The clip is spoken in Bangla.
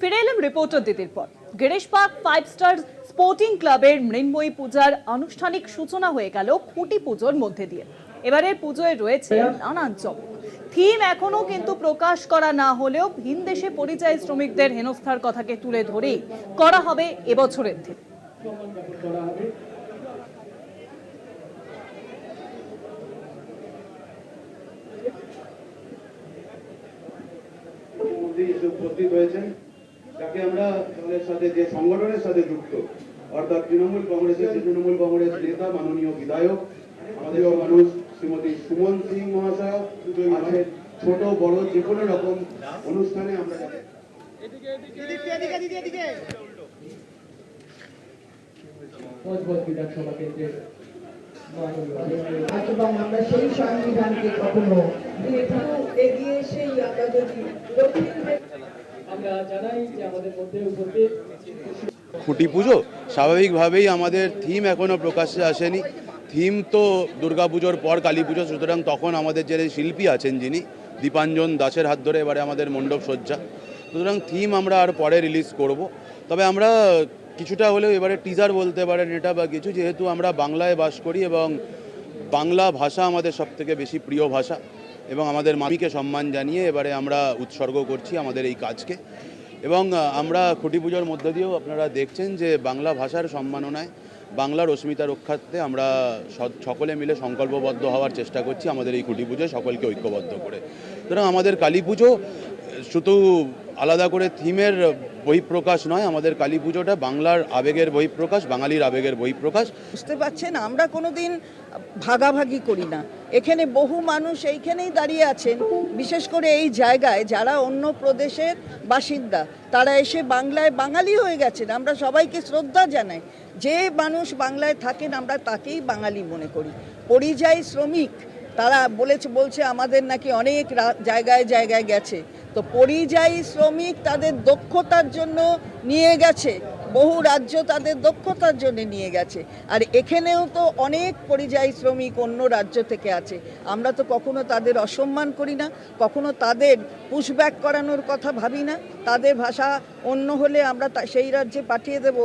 ফিরে এলাম রিপোর্টার দিদির পর। Girish park five star sporting ক্লাবের মৃন্ময়ী পূজার আনুষ্ঠানিক সূচনা হয়ে গেল খুঁটি পুজোর মধ্যে দিয়ে। এবারের পুজোয় রয়েছে নানান চমক। থিম এখনও কিন্তু প্রকাশ করা না হলেও ভিন দেশে পরিযায়ী শ্রমিকদের হেনস্থার কথাকে তুলে ধরেই করা হবে এবছরের থিম উপস্থিত হয়েছেন যাকে আমরা দলের সাথে, যে সংগঠনের সাথে যুক্ত, অর্থাৎ তৃণমূল কংগ্রেসের তৃণমূল কংগ্রেস নেতা, মাননীয় বিধায়ক, আমাদের মানুষ, শ্রীমতী সুমন সিং মহাশয় আছেন ছোট, বড়, যে কোনো রকম অনুষ্ঠানে আমরা আমরা সেই সংবিধানকে কখনো এগিয়ে দক্ষিণ খুঁটি পুজো স্বাভাবিকভাবেই আমাদের থিম এখনও প্রকাশ্যে আসেনি। থিম তো দুর্গাপুজোর পর কালী পুজো, সুতরাং তখন আমাদের যে শিল্পী আছেন যিনি, দীপাঞ্জন দাসের হাত ধরে এবারে আমাদের মণ্ডপ সজ্জা। সুতরাং থিম আমরা আর পরে রিলিজ করব। তবে আমরা কিছুটা হলেও এবারে টিজার বলতে পারেন এটা বা কিছু, যেহেতু আমরা বাংলায় বাস করি এবং বাংলা ভাষা আমাদের সবথেকে বেশি প্রিয় ভাষা। এবং আমাদের মামিকে সম্মান জানিয়ে এবারে আমরা উৎসর্গ করছি আমাদের এই কাজকে। এবং আমরা খুঁটি পুজোর মধ্য দিয়েও আপনারা দেখছেন যে বাংলা ভাষার সম্মাননায় বাংলার অস্মিতা রক্ষার্থে আমরা সকলে মিলে সংকল্পবদ্ধ হওয়ার চেষ্টা করছি আমাদের এই খুঁটি পুজোয় সকলকে ঐক্যবদ্ধ করে। সুতরাং আমাদের কালী পুজো শুধু আলাদা করে থিমের বহিঃপ্রকাশ নয়, আমাদের কালী পুজোটা বাংলার আবেগের বহিঃপ্রকাশ, বাঙালির আবেগের বহিঃপ্রকাশ। বুঝতে পারছেন, আমরা কোনোদিন ভাগাভাগি করি না। এখানে বহু মানুষ এইখানেই দাঁড়িয়ে আছেন, বিশেষ করে এই জায়গায় যারা অন্য প্রদেশের বাসিন্দা। তারা এসে বাংলায় বাঙালি হয়ে গেছেন, আমরা সবাইকে শ্রদ্ধা জানাই। যে মানুষ বাংলায় থাকেন, আমরা তাকেই বাঙালি মনে করি। পরিযায়ী শ্রমিক তারা বলেছে, বলছে আমাদের নাকি অনেক জায়গায় জায়গায় গেছে। তো পরিযায়ী শ্রমিক তাদের দক্ষতার জন্য নিয়ে গেছে, বহু রাজ্য তাদের দক্ষতার জন্য নিয়ে গেছে। আর এখানেও তো অনেক পরিযায়ী শ্রমিক অন্য রাজ্য থেকে আছে। আমরা তো কখনো তাদের অসম্মান করি না, কখনো তাদের পুশব্যাক করানোর কথা ভাবি না। তাদের ভাষা অন্য হলে আমরা সেই রাজ্যে পাঠিয়ে দেব।